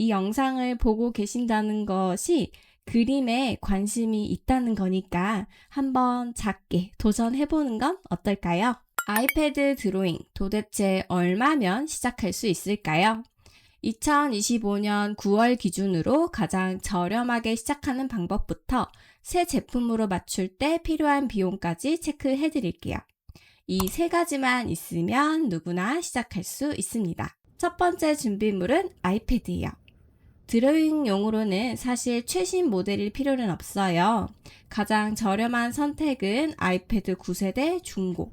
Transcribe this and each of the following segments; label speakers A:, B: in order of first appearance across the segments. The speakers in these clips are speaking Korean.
A: 이 영상을 보고 계신다는 것이 그림에 관심이 있다는 거니까 한번 작게 도전해보는 건 어떨까요? 아이패드 드로잉 도대체 얼마면 시작할 수 있을까요? 2025년 9월 기준으로 가장 저렴하게 시작하는 방법부터 새 제품으로 맞출 때 필요한 비용까지 체크해 드릴게요. 이 세 가지만 있으면 누구나 시작할 수 있습니다. 첫 번째 준비물은 아이패드예요. 드로잉용으로는 사실 최신 모델일 필요는 없어요. 가장 저렴한 선택은 아이패드 9세대 중고.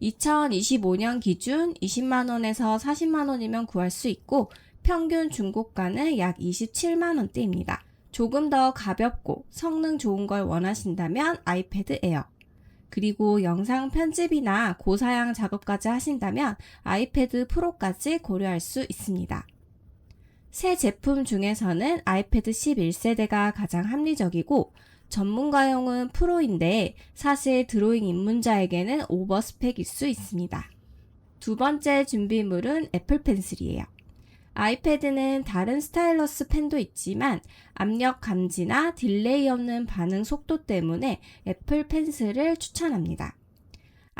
A: 2025년 기준 20만원에서 40만원이면 구할 수 있고 평균 중고가는 약 27만원대입니다. 조금 더 가볍고 성능 좋은 걸 원하신다면 아이패드 에어. 그리고 영상 편집이나 고사양 작업까지 하신다면 아이패드 프로까지 고려할 수 있습니다. 새 제품 중에서는 아이패드 11세대가 가장 합리적이고 전문가용은 프로인데 사실 드로잉 입문자에게는 오버스펙일 수 있습니다. 두 번째 준비물은 애플 펜슬이에요. 아이패드는 다른 스타일러스 펜도 있지만 압력 감지나 딜레이 없는 반응 속도 때문에 애플 펜슬을 추천합니다.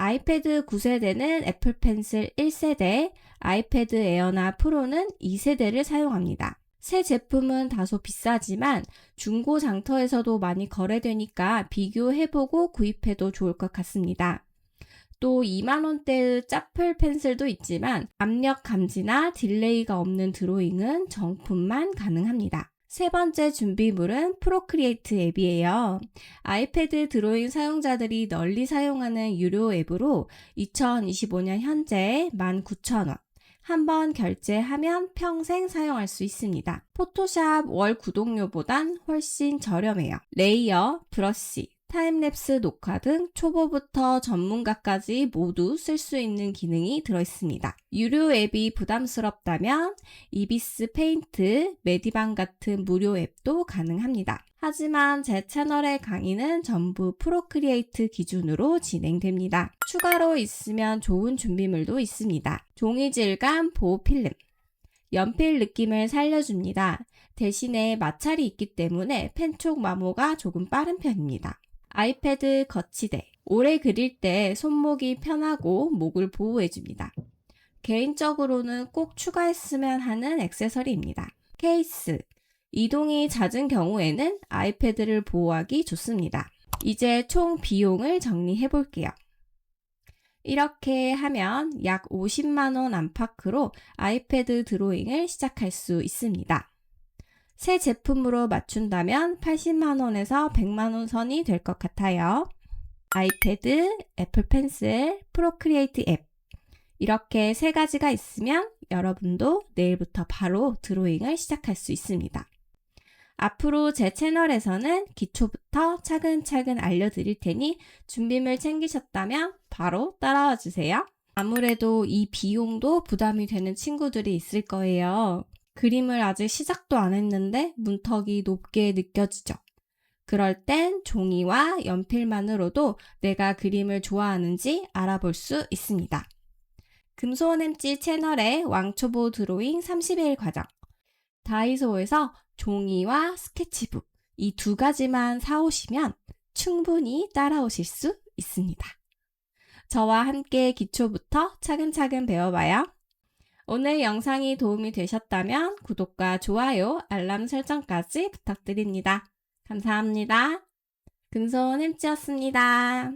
A: 아이패드 9세대는 애플 펜슬 1세대, 아이패드 에어나 프로는 2세대를 사용합니다. 새 제품은 다소 비싸지만 중고 장터에서도 많이 거래되니까 비교해보고 구입해도 좋을 것 같습니다. 또 2만원대의 짜플 펜슬도 있지만 압력 감지나 딜레이가 없는 드로잉은 정품만 가능합니다. 세 번째 준비물은 프로크리에이트 앱이에요. 아이패드 드로잉 사용자들이 널리 사용하는 유료 앱으로 2025년 현재 19,000원. 한 번 결제하면 평생 사용할 수 있습니다. 포토샵 월 구독료보단 훨씬 저렴해요. 레이어, 브러쉬, 타임랩스 녹화 등 초보부터 전문가까지 모두 쓸 수 있는 기능이 들어 있습니다. 유료 앱이 부담스럽다면 이비스 페인트, 메디방 같은 무료 앱도 가능합니다. 하지만 제 채널의 강의는 전부 프로크리에이트 기준으로 진행됩니다. 추가로 있으면 좋은 준비물도 있습니다. 종이 질감 보호 필름. 연필 느낌을 살려줍니다. 대신에 마찰이 있기 때문에 펜촉 마모가 조금 빠른 편입니다. 아이패드 거치대. 오래 그릴 때 손목이 편하고 목을 보호해줍니다. 개인적으로는 꼭 추가했으면 하는 액세서리입니다. 케이스. 이동이 잦은 경우에는 아이패드를 보호하기 좋습니다. 이제 총 비용을 정리해 볼게요. 이렇게 하면 약 50만원 안팎으로 아이패드 드로잉을 시작할 수 있습니다. 새 제품으로 맞춘다면 80만원에서 100만원 선이 될 것 같아요. 아이패드, 애플 펜슬, 프로크리에이트 앱. 이렇게 세 가지가 있으면 여러분도 내일부터 바로 드로잉을 시작할 수 있습니다. 앞으로 제 채널에서는 기초부터 차근차근 알려드릴 테니 준비물 챙기셨다면 바로 따라와 주세요. 아무래도 이 비용도 부담이 되는 친구들이 있을 거예요. 그림을 아직 시작도 안 했는데 문턱이 높게 느껴지죠. 그럴 땐 종이와 연필만으로도 내가 그림을 좋아하는지 알아볼 수 있습니다. 금소원 햄찌 채널의 왕초보 드로잉 30일 과정. 다이소에서 종이와 스케치북 이 두 가지만 사오시면 충분히 따라오실 수 있습니다. 저와 함께 기초부터 차근차근 배워봐요. 오늘 영상이 도움이 되셨다면 구독과 좋아요, 알람 설정까지 부탁드립니다. 감사합니다. 금손 햄찌였습니다.